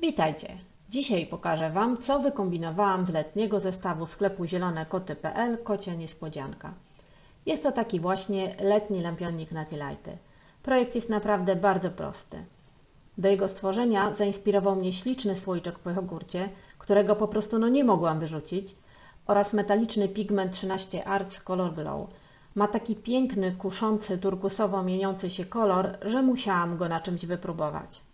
Witajcie! Dzisiaj pokażę Wam, co wykombinowałam z letniego zestawu sklepu zielonekoty.pl Kocia Niespodzianka. Jest to taki właśnie letni lampionik na. Projekt jest naprawdę bardzo prosty. Do jego stworzenia zainspirował mnie śliczny słoiczek po jogurcie, którego po prostu no nie mogłam wyrzucić, oraz metaliczny pigment 13 Arts Color Glow. Ma taki piękny, kuszący, turkusowo mieniący się kolor, że musiałam go na czymś wypróbować.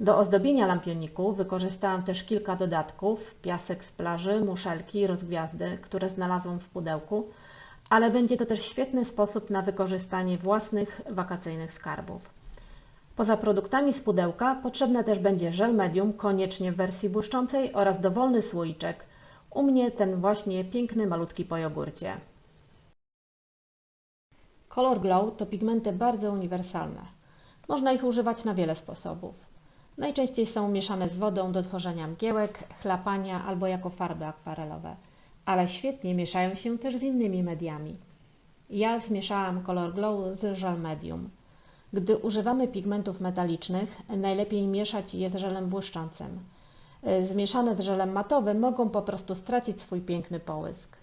Do ozdobienia lampioniku wykorzystałam też kilka dodatków, piasek z plaży, muszelki rozgwiazdy, które znalazłam w pudełku, ale będzie to też świetny sposób na wykorzystanie własnych wakacyjnych skarbów. Poza produktami z pudełka potrzebne też będzie żel medium, koniecznie w wersji błyszczącej oraz dowolny słoiczek. U mnie ten właśnie piękny, malutki po jogurcie. Color Glow to pigmenty bardzo uniwersalne. Można ich używać na wiele sposobów. Najczęściej są mieszane z wodą do tworzenia mgiełek, chlapania albo jako farby akwarelowe, ale świetnie mieszają się też z innymi mediami. Ja zmieszałam Color Glow z żel medium. Gdy używamy pigmentów metalicznych, najlepiej mieszać je z żelem błyszczącym. Zmieszane z żelem matowym mogą po prostu stracić swój piękny połysk.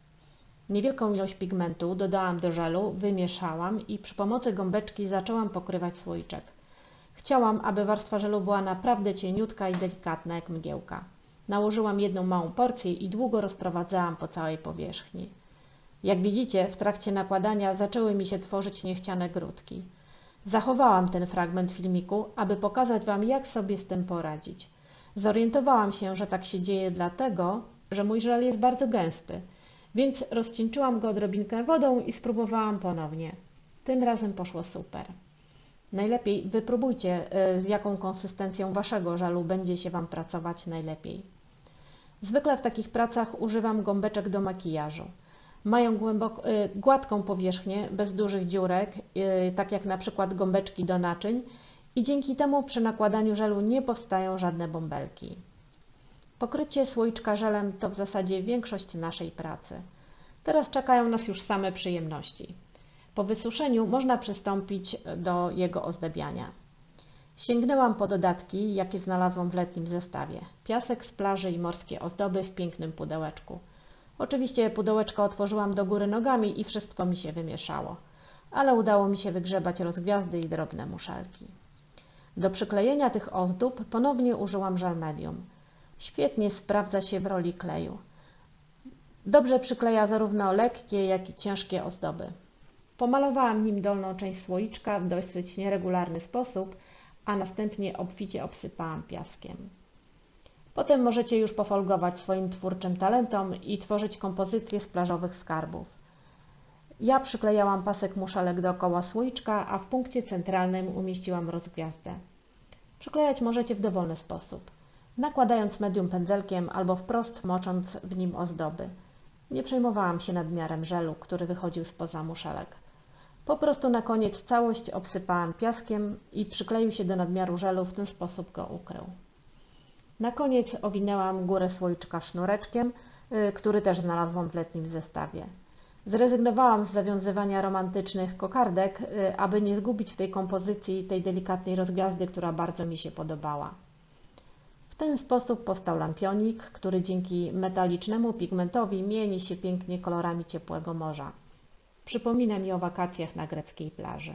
Niewielką ilość pigmentu dodałam do żelu, wymieszałam i przy pomocy gąbeczki zaczęłam pokrywać słoiczek. Chciałam, aby warstwa żelu była naprawdę cieniutka i delikatna jak mgiełka. Nałożyłam jedną małą porcję i długo rozprowadzałam po całej powierzchni. Jak widzicie, w trakcie nakładania zaczęły mi się tworzyć niechciane grudki. Zachowałam ten fragment filmiku, aby pokazać Wam, jak sobie z tym poradzić. Zorientowałam się, że tak się dzieje dlatego, że mój żel jest bardzo gęsty, więc rozcieńczyłam go odrobinkę wodą i spróbowałam ponownie. Tym razem poszło super. Najlepiej wypróbujcie, z jaką konsystencją Waszego żalu będzie się Wam pracować najlepiej. Zwykle w takich pracach używam gąbeczek do makijażu. Mają głęboko, gładką powierzchnię, bez dużych dziurek, tak jak na przykład gąbeczki do naczyń i dzięki temu przy nakładaniu żelu nie powstają żadne bąbelki. Pokrycie słoiczka żelem to w zasadzie większość naszej pracy. Teraz czekają nas już same przyjemności. Po wysuszeniu można przystąpić do jego ozdabiania. Sięgnęłam po dodatki, jakie znalazłam w letnim zestawie. Piasek z plaży i morskie ozdoby w pięknym pudełeczku. Oczywiście pudełeczko otworzyłam do góry nogami i wszystko mi się wymieszało, ale udało mi się wygrzebać rozgwiazdy i drobne muszelki. Do przyklejenia tych ozdób ponownie użyłam żel medium. Świetnie sprawdza się w roli kleju. Dobrze przykleja zarówno lekkie, jak i ciężkie ozdoby. Pomalowałam nim dolną część słoiczka w dosyć nieregularny sposób, a następnie obficie obsypałam piaskiem. Potem możecie już pofolgować swoim twórczym talentom i tworzyć kompozycje z plażowych skarbów. Ja przyklejałam pasek muszelek dookoła słoiczka, a w punkcie centralnym umieściłam rozgwiazdę. Przyklejać możecie w dowolny sposób, nakładając medium pędzelkiem albo wprost mocząc w nim ozdoby. Nie przejmowałam się nadmiarem żelu, który wychodził spoza muszelek. Po prostu na koniec całość obsypałam piaskiem i przykleił się do nadmiaru żelu, w ten sposób go ukrył. Na koniec owinęłam górę słoiczka sznureczkiem, który też znalazłam w letnim zestawie. Zrezygnowałam z zawiązywania romantycznych kokardek, aby nie zgubić w tej kompozycji tej delikatnej rozgwiazdy, która bardzo mi się podobała. W ten sposób powstał lampionik, który dzięki metalicznemu pigmentowi mieni się pięknie kolorami ciepłego morza. Przypomina mi o wakacjach na greckiej plaży.